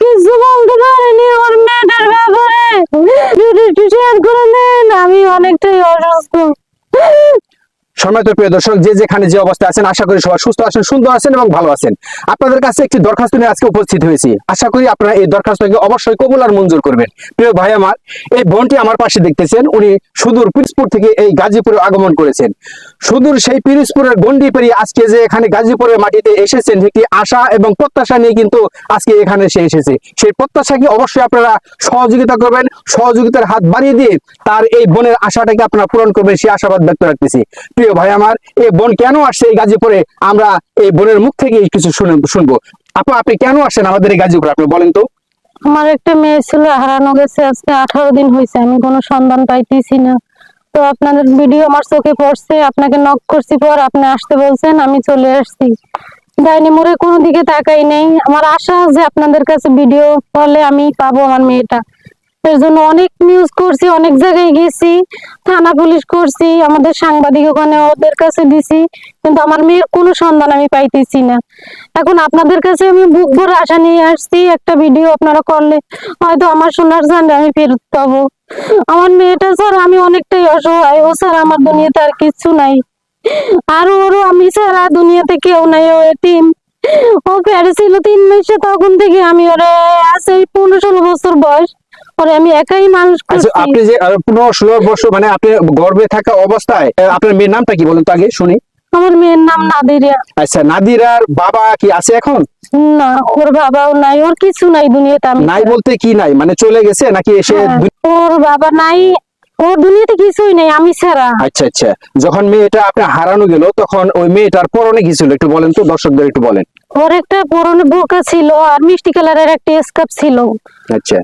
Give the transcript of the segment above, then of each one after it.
কিছু বলতে পারিনি ওর মেয়েটার ব্যাপারে। যদি একটু শেয়ার করে নেন আমি অনেকটাই অসুস্থ। সম্মানিত প্রিয় দর্শক, যে যেখানে যে অবস্থায় আছেন, আশা করি সবাই সুস্থ আছেন, সুন্দর আছেন এবং ভালো আছেন। আপনাদের কাছে একটি দরখাস্ত নিয়ে আজকে উপস্থিত হয়েছি। আশা করি আপনারা এই দরখাস্তকে অবশ্যই কবুল আর মঞ্জুর করবেন। প্রিয় ভাই আমার, এই বোনটি আমার পাশে দেখতেছেন। উনি সুদূর পিরোজপুর থেকে এই গাজীপুরে আগমন করেছেন। সুদূর সেই পিরোজপুরের গন্ডি পেরিয়ে আজকে যে এখানে গাজীপুরের মাটিতে এসেছেন, একটি আশা এবং প্রত্যাশা নিয়ে কিন্তু আজকে এখানে সে এসেছে। সেই প্রত্যাশাকে অবশ্যই আপনারা সহযোগিতা করবেন, সহযোগিতার হাত বাড়িয়ে দিয়ে তার এই বোনের আশাটাকে আপনারা পূরণ করবেন সেই আশাবাদ ব্যক্ত রাখতেছি। প্রিয় ভাই আমার এই বোন কেন আসছে এই গাজীপুরে? আমরা এই বোনের মুখ থেকে কিছু শুনে শুনব। আপা, আপনি কেন আসেন আমাদের এই গাজীপুরে? আপনি বলেন তো। আমার একটা মেয়ে ছিল, হারানো গেছে, আজকে আঠারো দিন হয়েছে আমি কোনো সন্ধান পাইতেছি না। তো আপনাদের ভিডিও আমার চোখে পড়ছে, আপনাকে নক করছি পর আপনি আসতে বলছেন, আমি চলে আসছি। ডাইনি মোড়ে কোনো দিকে তাকাই নেই। আমার আশা যে আপনাদের কাছে ভিডিও করলে আমি পাবো আমার মেয়েটা। এর জন্য অনেক নিউজ করছি, অনেক জায়গায় গেছি, থানা পুলিশ করছি, আমাদের সাংবাদিক ওখানে ওদের কাছে দিছি, কিন্তু আমার মেয়ের কোনো সন্ধান আমি পাইতেছি না। এখন আপনাদের কাছে আমি বুক ভরে আশা নিয়ে আসছি, একটা ভিডিও আপনারা করলে হয়তো আমার সোনার জানলে আমি ফেরত পাবো। আমার মেয়েটা স্যার, আমি অনেকটাই অসহায়, ও স্যার আমার দুনিয়াতে আর কিচ্ছু নাই। আর ওরও আমি ছাড়া দুনিয়াতে কেউ নাই, ও এতিম। ও প্যারে তিন মাসে, তখন থেকে আমি ওরে আছে পনেরো ষোলো বছর বয়স। ওরে আমি একাই মানুষ আচ্ছা করছি। আপনি যে আহ, পনেরো ষোলো বছর মানে আপনি গর্ভে থাকা অবস্থায় আপনার মেয়ের নামটা কি বলেন তো আগে শুনি। আমার মেয়ের নাম নাদিরা। আচ্ছা নাদিরার বাবা কি আছে এখন? না ওর বাবাও নাই ওর কিছু নাই দুনিয়াতে আমি নাই বলতে কি নাই? মানে চলে গেছে নাকি এসে হ্যাঁ, ওর বাবা নাই ওর দুনিয়াতে কিছুই নাই আমি ছাড়া। আচ্ছা আচ্ছা। যখন মেয়েটা আপনার হারানো গেল তখন ওই মেয়েটার পরনে কি ছিল? একটু বলেন তো দর্শকদের একটু বলেন। ওর একটা পরনে বোকা ছিল আর মিষ্টি কালারের একটা স্কার্ফ ছিল। আচ্ছা।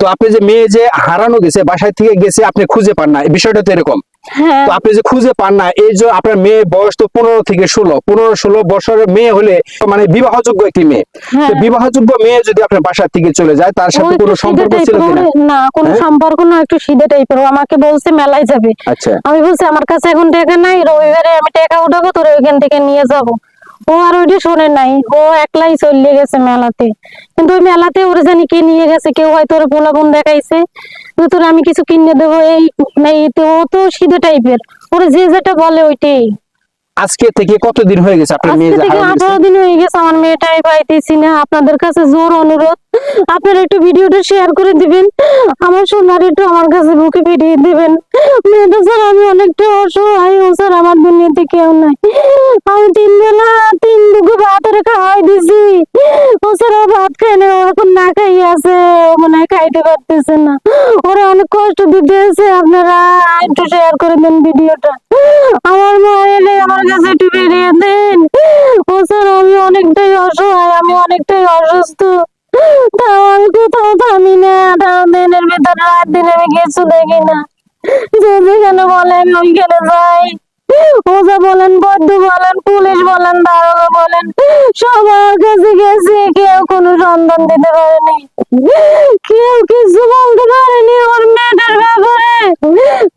তো আপনি যে মেয়ে যে হারানো গেছে বাসায় থেকে গেছে আপনি খুঁজে পান না। বিষয়টা তো এরকম। হ্যাঁ। তো আপনি যে খুঁজে পান না এই যে আপনার মেয়ে বয়স তো পনেরো থেকে ষোলো পনেরো ষোলো বছরের মেয়ে হলে মানে বিবাহযোগ্য একটি মেয়ে। তো হ্যাঁ। বিবাহযোগ্য মেয়ে যদি আপনার বাসার থেকে চলে যায় তার সাথে কোনো সম্পর্ক ছিল না কোনো হ্যাঁ? সম্পর্ক না একটু সিধে টাইপের আমাকে বলছে মেলায় যাবে। আচ্ছা। আমি বলছি আমার কাছে এখন টাকা নাই রবিবারে আমি টাকা উঠাবো তোর ওইখান থেকে নিয়ে যাব। ও আর ওইটা শোনে নাই। ও একলাই চলে গেছে মেলাতে। কিন্তু ওই মেলাতে ওরা জানি কে নিয়ে গেছে কেউ হয়তো ওর পোলাপন দেখাইছে। তোর আমি কিছু কিনে দেবো এই এই ও তো সিধে টাইপের। ওরা যে যেটা বলে ওইটাই। আজকে থেকে কতদিন হয়ে গেছে আপনার মেয়ে থেকে আঠারো দিন হয়ে গেছে আমার মেয়েটাই পাইতেছি না আপনাদের কাছে জোর অনুরোধ। আপনারা একটু ভিডিওটা শেয়ার করে দিবেন। আমার সোনার একটু আমার কাছে বুকে ফিরিয়ে দিবেন। মেয়েটা স্যার আমি অনেকটা অসহায় ও স্যার আমার দুনিয়াতে কেউ নাই। আমি তিন বেলা খাওয়াই দিছি। ভাত খায় না, এখন না খাইয়ে আছে মনে হয় খাইতে পারতেছে না। ওরা অনেক কষ্ট দিতেছে আপনারা, একটু শেয়ার করে দেন ভিডিওটা। আমার মা এলে আমার কাছে একটু বেরিয়ে দেন। আমি অনেকটাই অসহায়, আমি অনেকটাই অসুস্থ। তাও আমি কোথাও থামি না, তাও দিনের ভিতর রাত দিন আমি কিছু দেখি না। যে যেখানে বলেন ওইখানে যাই। ওজা বলেন, বদ্ধ বলেন, পুলিশ বলেন সবার কাছে গেছে কেউ কোনো সন্ধান দিতে পারেনি। কেউ কিছু বলতে পারেনি ওর মেয়েটার ব্যাপারে।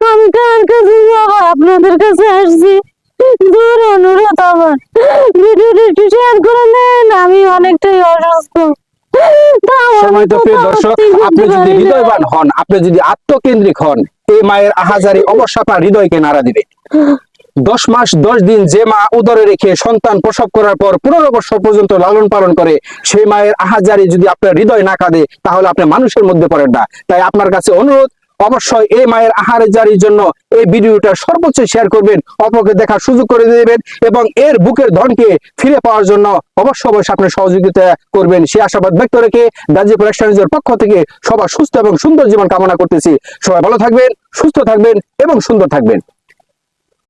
আমি কার কাছে যাব? আপনাদের কাছে আসছি। দূর অনুরোধ আমার। ভিডিওটা একটু শেয়ার করে দেন আমি অনেকটাই অসুস্থ। সময় প্রিয় দর্শক আপনি যদি হৃদয়বান হন আপনি যদি আত্মকেন্দ্রিক হন এই মায়ের আহাজারি অবশ্য আপনার হৃদয়কে নাড়া দিবে। দশ মাস, দশ দিন যে মা উদরে রেখে সন্তান প্রসব করার পর পনেরো বছর পর্যন্ত লালন পালন করে, সেই মায়ের আহাজারি যদি আপনার হৃদয় না কাঁদে, তাহলে আপনি মানুষের মধ্যে পড়েন না। তাই আপনার কাছে অনুরোধ, অবশ্যই এই মায়ের আহারের জারির জন্য এই ভিডিওটা সর্বোচ্চ শেয়ার করবেন, অপরকে দেখার সুযোগ করে দেবেন এবং এর বুকের ধনকে ফিরে পাওয়ার জন্য অবশ্য অবশ্যই আপনি সহযোগিতা করবেন। সে আশাবাদ ব্যক্ত রেখে গাজীপুর এক্সচেঞ্জের পক্ষ থেকে সবার সুস্থ এবং সুন্দর জীবন কামনা করতেছি। সবাই ভালো থাকবেন, সুস্থ থাকবেন এবং সুন্দর থাকবেন।